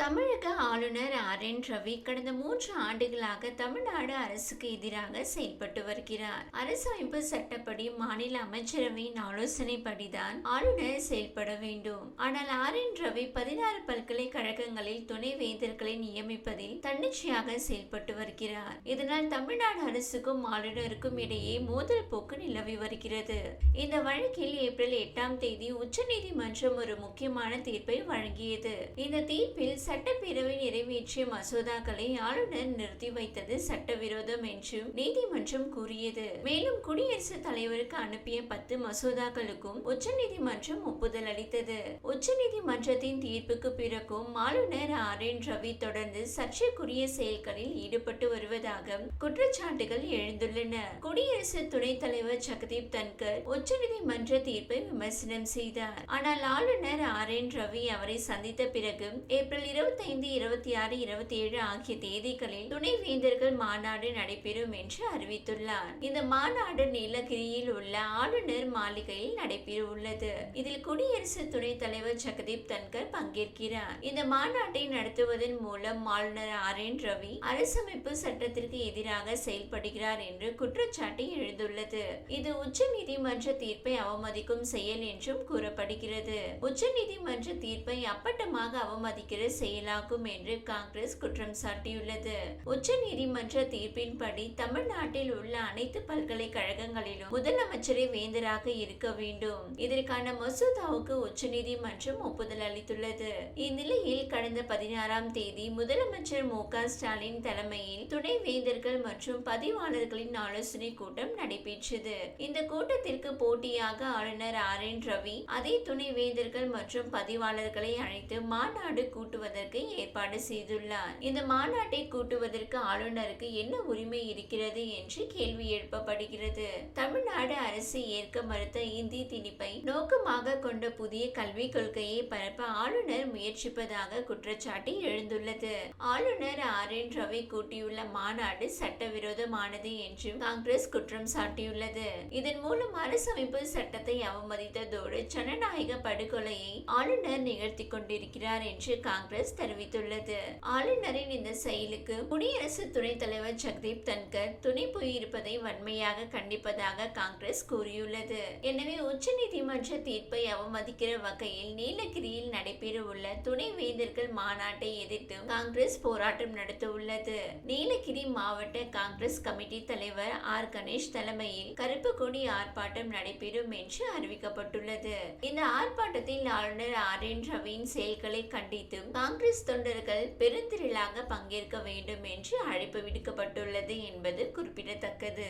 தமிழக ஆளுநர் R N Ravi கடந்த மூன்று ஆண்டுகளாக தமிழ்நாடு அரசுக்கு எதிராக செயல்பட்டு வருகிறார். அரசமைப்பு சட்டப்படி மாநில அமைச்சரவையின் ஆலோசனைப்படிதான் ஆளுநர் செயல்பட வேண்டும். ஆனால் ஆர் என் ரவி பதினாறு பல்கலைக்கழகங்களில் துணைவேந்தர்களை நியமிப்பதில் தன்னிச்சையாக செயல்பட்டு வருகிறார். இதனால் தமிழ்நாடு அரசுக்கும் ஆளுநருக்கும் இடையே மோதல் போக்கு நிலவி வருகிறது. இந்த வழக்கில் ஏப்ரல் எட்டாம் தேதி உச்சநீதிமன்றம் ஒரு முக்கியமான தீர்ப்பை வழங்கியது. இந்த தீர்ப்பில் சட்டப்பேரவை நிறைவேற்றிய மசோதாக்களை ஆளுநர் நிறுத்தி வைத்தது சட்டவிரோதம் என்றும் நீதிமன்றம் கூறியது. மேலும் குடியரசுத் தலைவருக்கு அனுப்பிய பத்து மசோதாக்களுக்கும் உச்சநீதிமன்றம் ஒப்புதல் அளித்தது. உச்சநீதிமன்றத்தின் தீர்ப்புக்கு பிறகும் ஆளுநர் ஆர். என். ரவி தொடர்ந்து சர்ச்சைக்குரிய செயல்களில் ஈடுபட்டு வருவதாக குற்றச்சாட்டுகள் எழுந்துள்ளன. குடியரசு துணைத் தலைவர் ஜெகதீப் தன்கர் உச்சநீதிமன்ற தீர்ப்பை விமர்சனம் செய்தார். ஆனால் ஆளுநர் ஆர். என். ரவி அவரை சந்தித்த பிறகு ஏப்ரல் இருபத்தைந்து இருபத்தி ஆறு இருபத்தி ஏழு ஆகிய தேதிகளில் துணைவேந்தர்கள் மாநாடு நடைபெறும் என்று அறிவித்துள்ளார். இந்த மாநாடு நீலகிரியில் உள்ள ஆளுநர் மாளிகையில் நடைபெற உள்ளது இதில் குடியரசு துணைத் தலைவர் ஜெகதீப் தன்கர் பங்கேற்கிறார். இந்த மாநாட்டை நடத்துவதன் மூலம் ஆளுநர் ஆர். என். ரவி அரசமைப்பு சட்டத்திற்கு எதிராக செயல்படுகிறார் என்று குற்றச்சாட்டு எழுந்துள்ளது. இது உச்ச நீதிமன்ற தீர்ப்பை அவமதிக்கும் செயல் என்றும் கூறப்படுகிறது. உச்ச நீதிமன்ற தீர்ப்பை அப்பட்டமாக அவமதிக்கிற செயலாகும் என்று காங்கிரஸ் குற்றம் சாட்டியுள்ளது. உச்ச நீதிமன்ற தீர்ப்பின்படி தமிழ்நாட்டில் உள்ள அனைத்து பல்கலைக்கழகங்களிலும் முதலமைச்சரே வேந்தராக இருக்க வேண்டும். இதற்கான மசோதாவுக்கு உச்ச நீதிமன்றம் ஒப்புதல் அளித்துள்ளது. இந்நிலையில் கடந்த பதினாறாம் தேதி முதலமைச்சர் மு க ஸ்டாலின் தலைமையில் துணை வேந்தர்கள் மற்றும் பதிவாளர்களின் ஆலோசனை கூட்டம் நடைபெற்றது. இந்த கூட்டத்திற்கு போட்டியாக ஆளுநர் ஆர் என் ரவி அதே துணை வேந்தர்கள் மற்றும் பதிவாளர்களை அழைத்து மாநாடு கூட்டுவது கூட்டுவதற்கு ஏற்பாடு செய்துள்ளார் இந்த மாநாட்டை கூட்டுவதற்கு ஆளுநருக்கு என்ன உரிமை இருக்கிறது என்று கேள்வி எழுப்பப்படுகிறது. தமிழ்நாடு அரசு ஏற்க மறுத்த இந்தி திணிப்பை நோக்கமாக கொண்ட புதிய கல்விக் கொள்கையை பரப்ப ஆளுநர் முயற்சிப்பதாக குற்றச்சாட்டு எழுந்துள்ளது. ஆளுநர் ஆர். என். ரவி கூட்டியுள்ள மாநாடு சட்டவிரோதமானது என்றும் காங்கிரஸ் குற்றம் சாட்டியுள்ளது. இதன் மூலம் அரசமைப்பு சட்டத்தை அவமதித்ததோடு ஜனநாயக படுகொலையை ஆளுநர் நிகழ்த்தி கொண்டிருக்கிறார் என்று காங்கிரஸ் தெரிவித்துள்ளது. ஆளுநரின் இந்த செயலுக்கு குடியரசு துணைத் தலைவர் ஜெகதீப் தன்கர் துணை போயிருப்பதை வன்மையாக கண்டிப்பதாக காங்கிரஸ் கூறியுள்ளது. எனவே உச்சநீதிமன்ற தீர்ப்பை அவமதிக்கிற வகையில் நீலகிரியில் நடைபெறவுள்ள துணை வேந்தர்கள் மாநாட்டை எதிர்த்து காங்கிரஸ் போராட்டம் நடத்த உள்ளது நீலகிரி மாவட்ட காங்கிரஸ் கமிட்டி தலைவர் ஆர். கணேஷ் தலைமையில் கருப்பு கொடி ஆர்ப்பாட்டம் நடைபெறும் என்று அறிவிக்கப்பட்டுள்ளது. இந்த ஆர்ப்பாட்டத்தில் ஆளுநர் ஆர். என். ரவியின் செயல்களை கண்டித்து காங்கிரஸ் தொண்டர்கள் பெருந்திரளாக பங்கேற்க வேண்டும் என்று அழைப்பு விடுக்கப்பட்டுள்ளது என்பது குறிப்பிடத்தக்கது.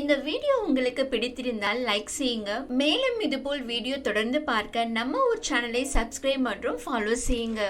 இந்த வீடியோ உங்களுக்கு பிடித்திருந்தால் லைக் செய்யுங்க. மேலும் இதுபோல் வீடியோ தொடர்ந்து பார்க்க நம்ம ஒரு சேனலை சப்ஸ்கிரைப் மற்றும் ஃபாலோ செய்யுங்க.